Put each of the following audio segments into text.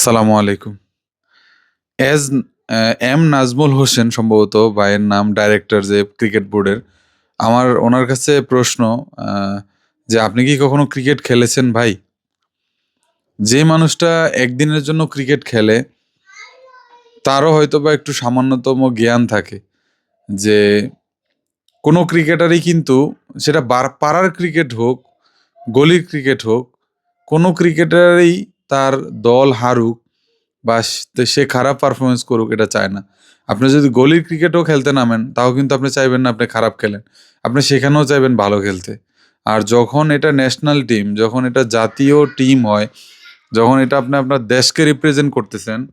আসসালামু আলাইকুম। Age M Nazmul Hossain সম্ভবত ভাইয়ের নাম ডাইরেক্টর যে ক্রিকেট বোর্ডের আমার ওনার কাছে প্রশ্ন যে আপনি কি কখনো ক্রিকেট খেলেছেন ভাই? যে মানুষটা একদিনের জন্য ক্রিকেট খেলে, তারও হয়তো বা একটু সামান্যতম জ্ঞান থাকে যে কোনো ক্রিকেটারই কিন্তু সেটা পাড়ার ক্রিকেট হোক, গলির ক্রিকেট হোক, কোনো ক্রিকেটারই তার দল হারুক বা সে- খারাপ পারফরমেন্স করুক, এটা চায় না। আপনি যদি গলির ক্রিকেটও খেলতে নামেন, তাও কিন্তু আপনি চাইবেন না আপনি খারাপ খেলেন। আপনি সেখানেও চাইবেন ভালো খেলতে। আর যখন এটা ন্যাশনাল টিম যখন এটা জাতীয় টিম হয়, যখন এটা আপনি আপনার দেশকে রিপ্রেজেন্ট করতেছেন,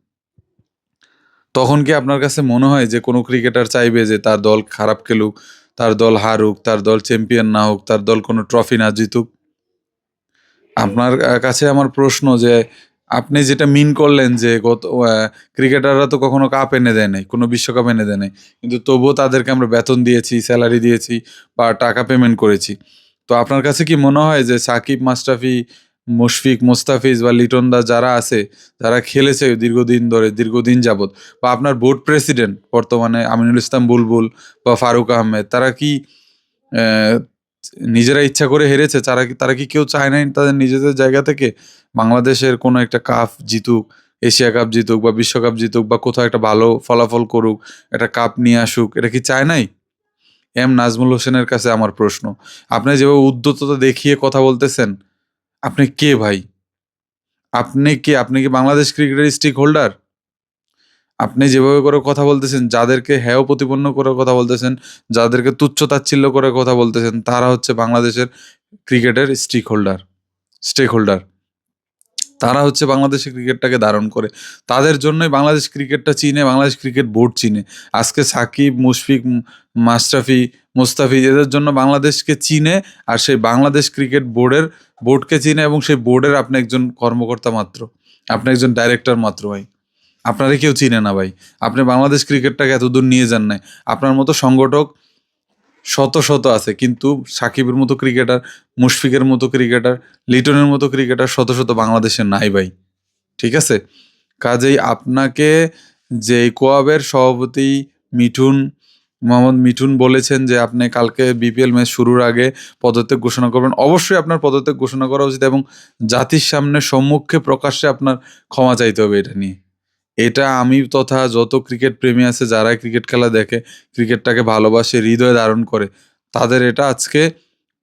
তখন কি আপনার কাছে মনে হয় যে কোনো ক্রিকেটার চাইবে যে তার দল খারাপ খেলুক, তার দল হারুক, তার দল চ্যাম্পিয়ন না হোক, তার দল কোনো ট্রফি না জিতুক? আপনার কাছে আমার প্রশ্ন যে, আপনি যেটা মিন করলেন যে, গত ক্রিকেটাররা তো কখনো কাপ এনে দেয় নাই, কোনো বিশ্বকাপ এনে দেয় নাই। কিন্তু তবুও তাদেরকে আমরা বেতন দিয়েছি স্যালারি দিয়েছি বা টাকা পেমেন্ট করেছি। তো আপনার কাছে কি মনে হয় যে, সাকিব মাস্টাফি মুশফিক, মোস্তাফিজ বা লিটন দাস যারা আছে, যারা খেলেছে দীর্ঘদিন ধরে, দীর্ঘদিন যাবৎ, বা আপনার বোর্ড প্রেসিডেন্ট বর্তমানে আমিনুল ইসলাম বুলবুল বা ফারুক আহমেদ, তারা কি নিজেরা ইচ্ছা করে হেরেছে, তারা কি তারা কি কেউ চায় নাই তাদের নিজেদের জায়গা থেকে? বাংলাদেশের কোনো একটা কাপ জিতুক এশিয়া কাপ জিতুক বা বিশ্বকাপ জিতুক বা কোথাও একটা ভালো ফলাফল করুক, একটা কাপ নিয়ে আসুক, এটা কি চায় নাই? এম নাজমুল হোসেনের কাছে আমার প্রশ্ন। আপনি যেভাবে উদ্যততা দেখিয়ে কথা বলতেছেন, আপনি কে ভাই? আপনি কি? আপনি কি বাংলাদেশ ক্রিকেটের স্টেক হোল্ডার আপনি যেভাবে করে কথা বলতেছেন যাদেরকে হেয় প্রতিপন্ন করে কথা বলতেছেন যাদেরকে তুচ্ছ তাচ্ছিল্য করে কথা বলতেছেন তারা হচ্ছে বাংলাদেশের ক্রিকেটের স্টেক হোল্ডার স্টেক হোল্ডার তারা হচ্ছে বাংলাদেশের ক্রিকেটটাকে ধারণ করে। তাদের জন্যই বাংলাদেশ ক্রিকেটটা চিনে বাংলাদেশ ক্রিকেট বোর্ড চিনে। আজকে সাকিব মুশফিক উম, মাশরাফি মুস্তাফিজ এদের জন্য বাংলাদেশকে চিনে আর সেই বাংলাদেশ ক্রিকেট বোর্ডের বোর্ডকে চিনে এবং সেই বোর্ডের আপনি একজন কর্মকর্তা মাত্র। আপনি একজন ডাইরেক্টর মাত্র ভাই। আপনারা কেউ চিনে না ভাই। আপনি বাংলাদেশ ক্রিকেটটাকে এতদূর নিয়ে যান নাই। আপনার মতো সংগঠক শত শত আছে, কিন্তু সাকিবের মতো ক্রিকেটার, মুশফিকের মতো ক্রিকেটার, লিটনের মতো ক্রিকেটার শত শত বাংলাদেশে নাই ভাই। ঠিক আছে? কাজেই আপনাকে যে কোয়াবের সভাপতি মিঠুন, মোহাম্মদ মিঠুন বলেছেন যে আপনি কালকে বিপিএল ম্যাচ শুরুর আগে পদত্যাগ ঘোষণা করবেন। অবশ্যই আপনার পদত্যাগ ঘোষণা করা উচিত এবং জাতির সামনে সম্মুখে প্রকাশ্যে আপনার ক্ষমা চাইতে হবে এটা নিয়ে। এটা আমি তথা যত ক্রিকেট প্রেমী আছে যারা ক্রিকেট খেলা দেখে, ক্রিকেটটাকে ভালোবাসে, হৃদয় ধারণ করে, তাদের এটা আজকে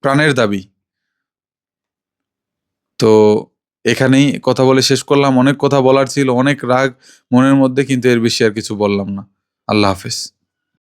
প্রাণের দাবি। তো এখানেই কথা বলে শেষ করলাম। অনেক কথা বলার ছিল, অনেক রাগ মনের মধ্যে, কিন্তু এর বেশি আর কিছু বললাম না। আল্লাহ হাফেজ।